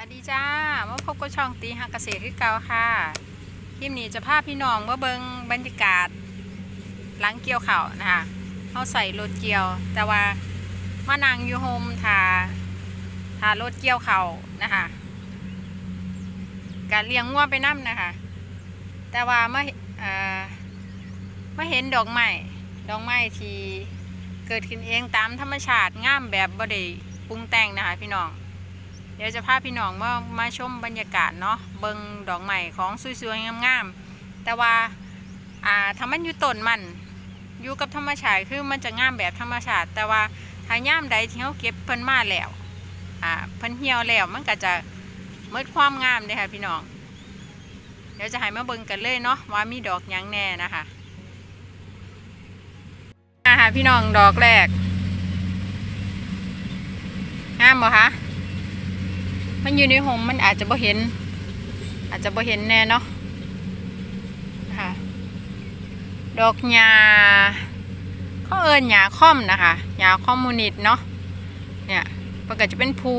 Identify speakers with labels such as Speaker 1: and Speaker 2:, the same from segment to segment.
Speaker 1: สวัสดีจ้ามาพบกับช่องตีหักเกษตรคือเก่าค่ะคลิปนี้จะพาพี่น้องมาเบิงบรรยากาศหลังเกี่ยวเข้านะคะเขาใส่รถเกี่ยว แต่ว่ามานั่งอยู่โฮมทาทารถเกี่ยวเข้านะคะการเลี้ยงงัวไปน้ำนะคะ แต่ว่าเมาเอ่อเห็นดอกไม้ดอกไม้ที่เกิดขึ้นเองตามธรรมชาติงามแบบบ่ได้ปรุงแต่งนะคะพี่น้อง เดี๋ยวจะพาพี่น้องมามาชมบรรยากาศเนาะเบิงดอกใหม่ของสวยๆงามๆแต่ว่าอ่าถ้ามันอยู่ต้นมันอยู่กับธรรมชาติคือมันจะงามแบบธรรมชาติ แต่ว่าถ้าย่ามใดที่เขาเก็บเพิ่นมาแล้วอ่าเพิ่นเหี่ยวแล้วมันก็จะหมดความงามเลยค่ะพี่น้อง เดี๋ยวจะให้มาเบิ่งกันเลยเนาะว่ามีดอกยังแน่นะคะอ่าค่ะพี่น้องดอกแรกงามบ่คะ มันอยู่ในห่มมันอาจจะบ่เห็น อาจจะบ่เห็นแน่เนาะค่ะดอกหญ้าเขาเอิญหญ้าค่อมนะคะหญ้าคอมมูนิตเนาะเนี่ยมันก็จะเป็นภู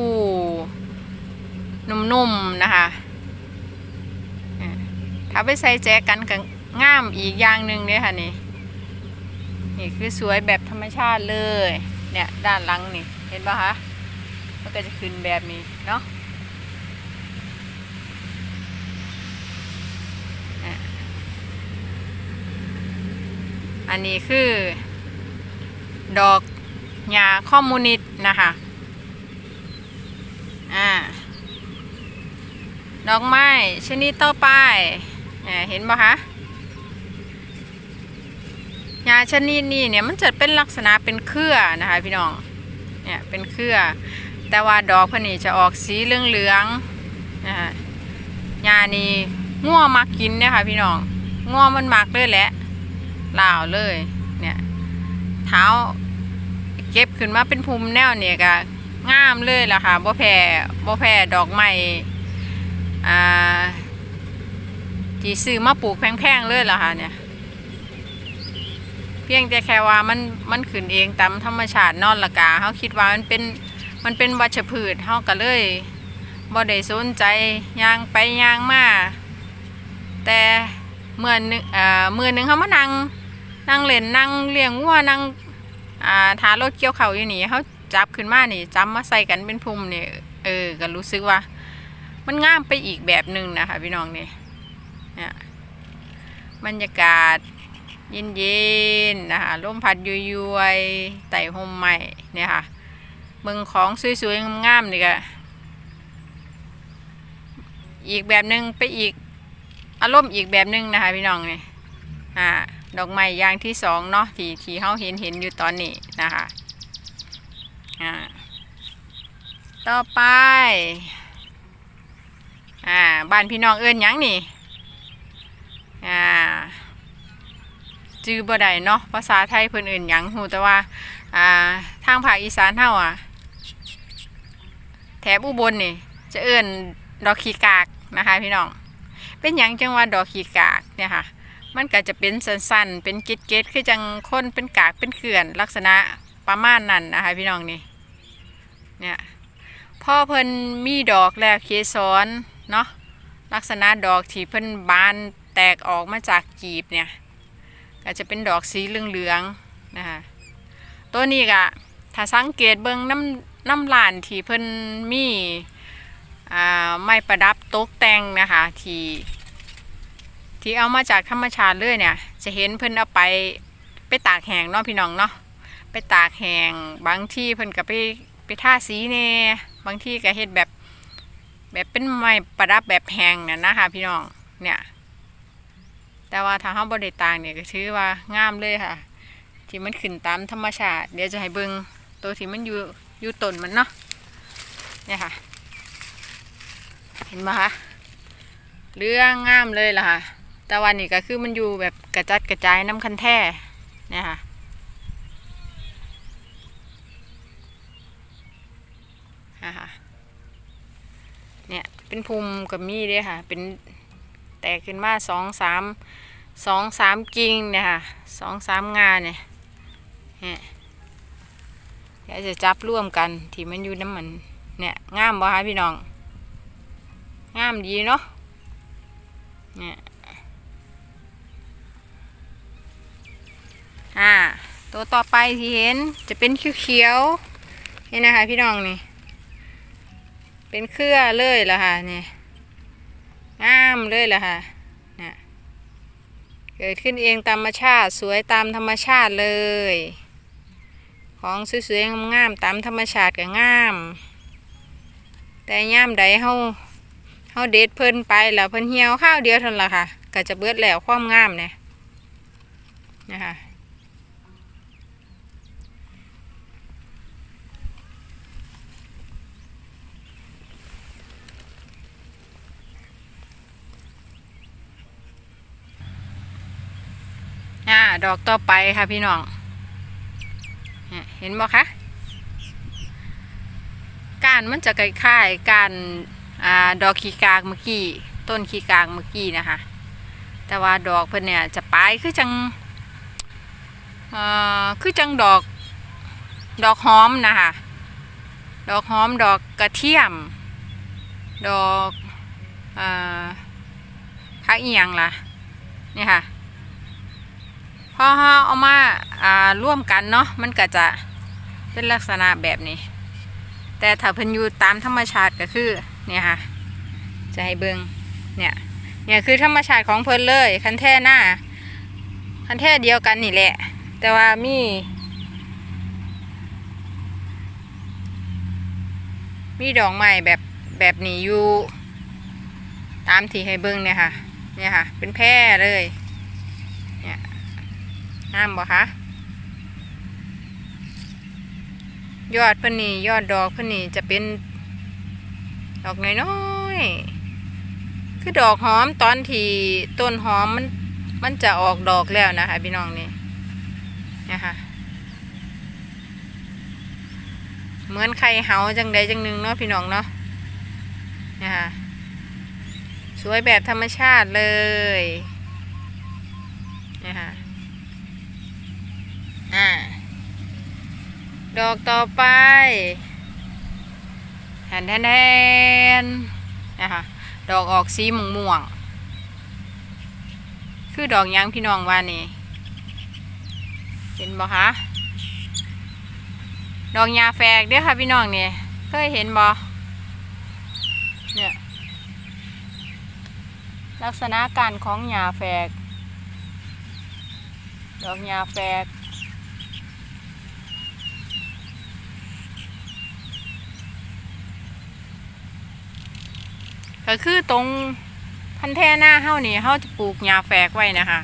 Speaker 1: นุ่มๆนะคะถ้าไปใส่แจกันก็งามอีกอย่างหนึ่งเลยค่ะนี่นี่คือสวยแบบธรรมชาติเลย เนี่ยด้านหลังนี่ เห็นปะคะ มันก็จะขึ้นแบบนี้เนาะ อันนี้คือ ดอกหญ้าคอมมูนิตนะคะ อ่า ดอกไม้ชนิดต่อไปอ่าเห็นปะคะหญ้าชนิดนี้เนี่ยมันจะเป็นลักษณะเป็นเครือนะคะพี่น้อง เนี่ยเป็นเครือ แต่ว่าดอกพวกนี้จะออกสีเหลืองๆนะคะหญ้านี่ง่วมักกินเนี่ยค่ะพี่น้องง่วมันมักเลยแหละ ลาวเลย เนี่ยเท้าเก็บขึ้นมาเป็นภูมิแนวเนี่ยก็งามเลยล่ะค่ะบ่แพ้บ่แพ้ดอกไม้อ่าที่ซื้อมาปลูกแพงๆเลยล่ะค่ะเนี่ย เพียงแต่แค่ว่ามันมันขึ้นเองตามธรรมชาตินอนละกาเขาคิดว่ามันเป็นมันเป็นวัชพืชเขาก็เลยบ่ได้สนใจย่างไปย่างมาแต่เมื่อนึงเอ่อมื่อหนึงเขามานั่ง นั่งเล่นนั่งเลี้ยงวัวนั่งอ่าทารถเกี่ยวเขาวอยู่นี่เขาจับขึ้นมานี่จับมาใส่กันเป็นพุ่มนี่ยเออก็รู้สึกว่า มันงามไปอีกแบบหนึ่งนะคะพี่น้องนี่เนี่ยบรรยากาศเย็นๆนะคะลมพัดยุยยๆไต่ห่มใหม่เนี่ยค่ะเมืองของสวยๆงามๆนี่ก็อีกแบบหนึ่งไปอีกอารมณ์อีกแบบหนึ่งนะคะพี่น้องนี่อ่า ดอกไม้ย่างที่สองเนาะที่ที่เขาเห็นเห็นอยู่ตอนนี้นะคะอ่าต่อไปอ่าบ้านพี่น้องเอิญยังนี่อ่าจื้อบ่ได้เนาะภาษาไทยเพิ่นเอิญยังหูแต่ว่าอ่าทางภาคอีสานเฮาอะแถบอุบลนี่ จะเอิญดอกขีกากนะคะพี่น้องเป็นยังจังว่าดอกขีกากเนี่ยค่ะ มันก็จะเป็นสั้นๆ เป็นเกล็ดๆคือจังค้นเป็นกากเป็นเขื่อน ลักษณะประมาณนั้นนะคะพี่น้องนี่เนี่ยพ่อเพิ่นมีดอกแล้วเคสรเนาะลักษณะดอกที่เพิ่นบานแตกออกมาจากกีบเนี่ยก็จะเป็นดอกสีเหลืองๆนะคะตัวนี้ก็ถ้าสังเกตเบิ่งน้ำน้ำลานที่เพิ่นมีไม้ประดับตกแต่งนะคะที่ ที่เอามาจากธรรมชาติเลยเนี่ย จะเห็นเพิ่นเอาไปไปตากแห้งเนาะพี่น้องเนาะไปตากแห้งบางที่เพิ่นก็ไปไปทาสีเน่บางที่ก็เฮ็ดแบบแบบเป็นไม้ประดับแบบแห้งน่ะนะคะพี่น้องเนี่ยแต่ว่าถ้าเฮาบ่ได้ตากเนี่ยก็ถือว่างามเลยค่ะ ที่มันขึ้นตามธรรมชาติ เดี๋ยวจะให้เบิ่งตัวที่มันอยู่อยู่ต้นมันเนาะเนี่ยค่ะ เห็นไหมคะเรื่องงามเลยล่ะค่ะ แต่วันนี้ก็คือมันอยู่แบบกระจัดกระจายน้ำคันแท่เนี่ยค่ะอ่าค่ะเนี่ยเป็นภูมิกับมีด้วยค่ะ เป็นแตกขึ้นมาสองสามสองสามกิ่งเนี่ยค่ะสองสามงานเนี่ยเนี่ยเดี๋ยวจะจับร่วมกันที่มันอยู่น้ำมันเนี่ยงามบ่คะพี่น้องงามดีเนาะเนี่ย อ่า ตัวต่อไปที่เห็นจะเป็นเขียวๆนี่นะคะพี่น้องนี่ เป็นเครือเลยล่ะค่ะนี่งามเลยล่ะค่ะเนี่ยเกิดขึ้นเองตามธรรมชาติสวยตามธรรมชาติเลย ของสวยๆงามๆตามธรรมชาติก็งาม แต่ย่ามใดเฮาเฮาเด็ดเพิ่นไปแล้วเพิ่นเหี่ยวข้าวเดียวเท่านั้นล่ะค่ะก็จะเบิดแล้วความงามเนี่ยนะคะ อ่าดอกต่อไปค่ะพี่น้องเห็นบ่คะกานมันจะคล้ายๆกานอ่าดอกขี้กากเมื่อกี้ต้นขี้กากเมื่อกี้นะคะ แต่ว่าดอกเพิ่นเนี่ยจะปลายคือจังอ่อคือจังดอกดอกหอมนะคะดอกหอมดอกกระเทียม ดอกอ่อพักอียงล่ะนี่ค่ะ พอเราเอามาอ่าร่วมกันเนาะมันก็จะเป็นลักษณะแบบนี้ แต่ถ้าเพิ่นอยู่ตามธรรมชาติก็คือเนี่ยค่ะจะให้เบิงเนี่ยเนี่ยคือธรรมชาติของเพิ่นเลยคันแท่หน้าคันแท่เดียวกันนี่แหละ แต่ว่ามีมีดอกไม้แบบแบบนี้อยู่ตามที่ให้เบิงเนี่ยค่ะ เนี่ยค่ะ เป็นแพร่เลย งามบ่คะยอดเพิ่นนี่ยอดดอกเพิ่นนี่จะเป็นดอกน้อยๆคือดอกหอมตอนที่ต้นหอมมันมันจะออกดอกแล้วนะคะพี่น้องนี่นะคะเหมือนไข่เหาจังใดจังหนึ่งเนาะพี่น้องเนาะนะคะสวยแบบธรรมชาติเลยนะคะอ่า ดอกต่อไปแทนแทนแทนนะคะดอกออกสีม่วงม่วง คือดอกยังพี่น้องว่านี่ เห็นบ่คะ ดอกยาแฝกเด้อค่ะพี่น้องเนี่ยเคยเห็นบ่เนี่ยลักษณะการของยาแฝก ดอกยาแฝก ก็คือตรงพันแท่หน้าเฮ้านี่เฮ้าจะปลูกยาแฝกไว้นะคะ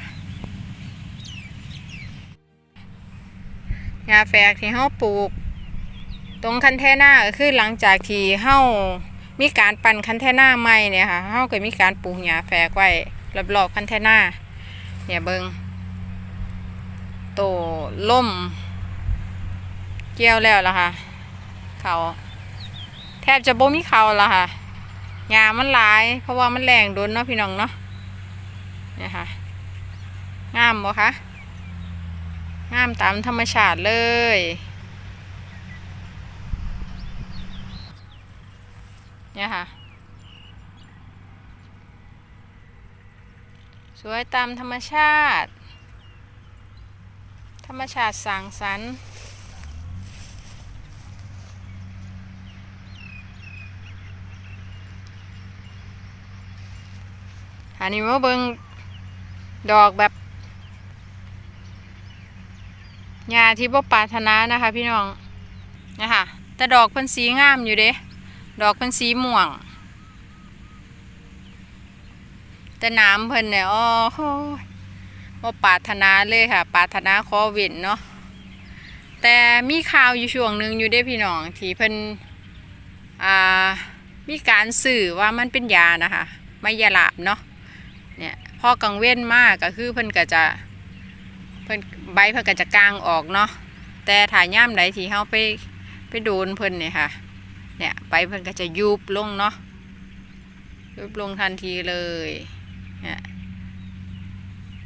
Speaker 1: ยาแฝกที่เฮ้าปลูก ตรงคันแท่หน้าก็คือหลังจากที่เฮ้ามีการปั่นคันแท่หน้าใหม่เนี่ยค่ะเฮ้าก็มีการปลูกยาแฝกไว้รอบๆคันแท่หน้าเนี่ยเบิงโตล่ม เกี่ยวแล้วล่ะค่ะ เขาแทบจะบ่มีเขาล้วค่ะ ยามันหลาย เพราะว่ามันแรงโดนเนาะพี่น้องเนาะเนี่ยค่ะงามบ่คะงามตามธรรมชาติเลยเนี่ยค่ะ สวยตามธรรมชาติ ธรรมชาติสร้างสรรค์ อันนี้มาเบิงดอกแบบหญ้าที่บ่ปารถนานะคะ พี่น้องนะคะแต่ดอกเพิ่นสีงามอยู่เด้ดอกเพิ่นสีม่วง แต่น้ำเพิ่นเนี่ยอ๋อโหบ่ปารถนาเลยค่ะ ปารถนาขอเว้นเนาะแต่มีข่าวอยู่ช่วงหนึ่งอยู่เด้พี่น้องที่เพิ่นอ่ามีการสื่อว่ามันเป็นยานะคะ ไม่ยาลาบเนาะ พอกังเว้นมากก็คือเพิ่นก็จะเพิ่นใบเพิ่นก็จะกลางออกเนาะแต่ถ่ายย่ามใดที่เฮาไปไปโดนเพิ่นเนี่ยค่ะ เนี่ยใบเพิ่นก็จะยุบลงเนาะยุบลงทันทีเลยเนี่ย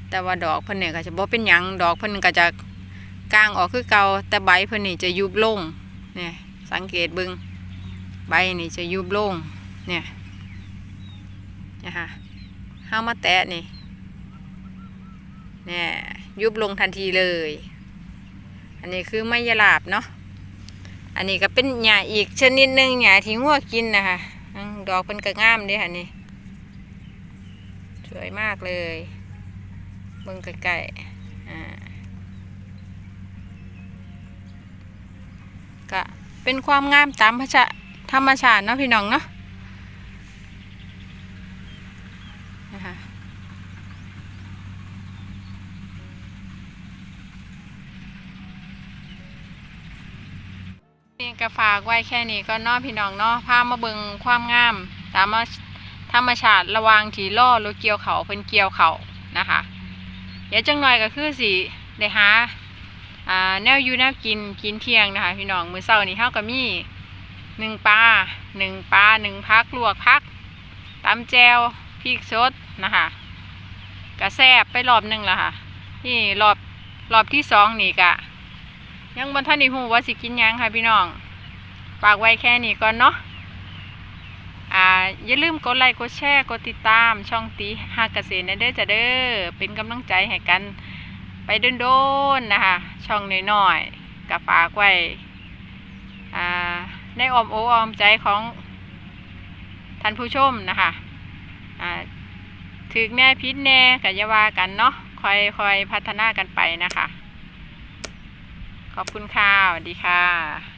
Speaker 1: แต่ว่าดอกเพิ่นเนี่ยก็จะบ่เป็นหยังดอกเพิ่นก็จะกลางออกคือเก่าแต่ใบเพิ่นนี่จะยุบลงเนี่ยสังเกตบิ่งใบนี่จะยุบลงเนี่ยนะคะ เฮามาแตะนี่เนี่ยยุบลงทันทีเลย อันนี้คือไม้ยาลาบเนาะอันนี้ก็เป็นหญ้าอีกชนิดหนึ่งหญ้าที่งัวกินนะคะดอกเป็นกระง่ามเด้ค่ะนี่สวยมากเลยเบิ่งใกล้ๆอ่ก็เป็นความงามตามพระชะธรรมชาติเนาะพี่น้องเนาะนี่ ก็ฝากไว้แค่นี้ก็นอพี่น้องเนาะพามาเบิงความงามตามธรรมชาติระวางที่ล่อรถเกี่ยวเขาเพิ่นเกี่ยวเขานะคะ เดี๋ยวจังหน่อยก็คือสิได้หาแนวอยู่แนวกินกินเที่ยงนะคะ พี่น้องมื้อเช้านี้เฮาก็มีหนึ่งปลาหนึ่งปลาหนึ่งพักลวกพักตำแจวพริกสดนะคะกระแซบไปรอบหนึ่งแล้วค่ะ นี่รอบรอบที่สองนี่กะ ยังบนท่านนี่หูว่าสิกินยังค่ะพี่น้อง ฝากไว้แค่นี้ก่อนเนาะอ่าอย่าลืมกดไลค์กดแชร์กดติดตามช่องตีหากเกษตรนะเด้อจ้ะเด้อเป็นกำลังใจให้กันไปโดนๆนะคะ ช่องน้อยๆกับฝากไว้อ่าในอ้อมโอ้อมใจของท่านผู้ชมนะคะอ่าถึกแน่พิษแน่กัยาวากันเนาะคอยคอยพัฒนากันไปนะคะ ขอบคุณค่ะสวัสดีค่ะ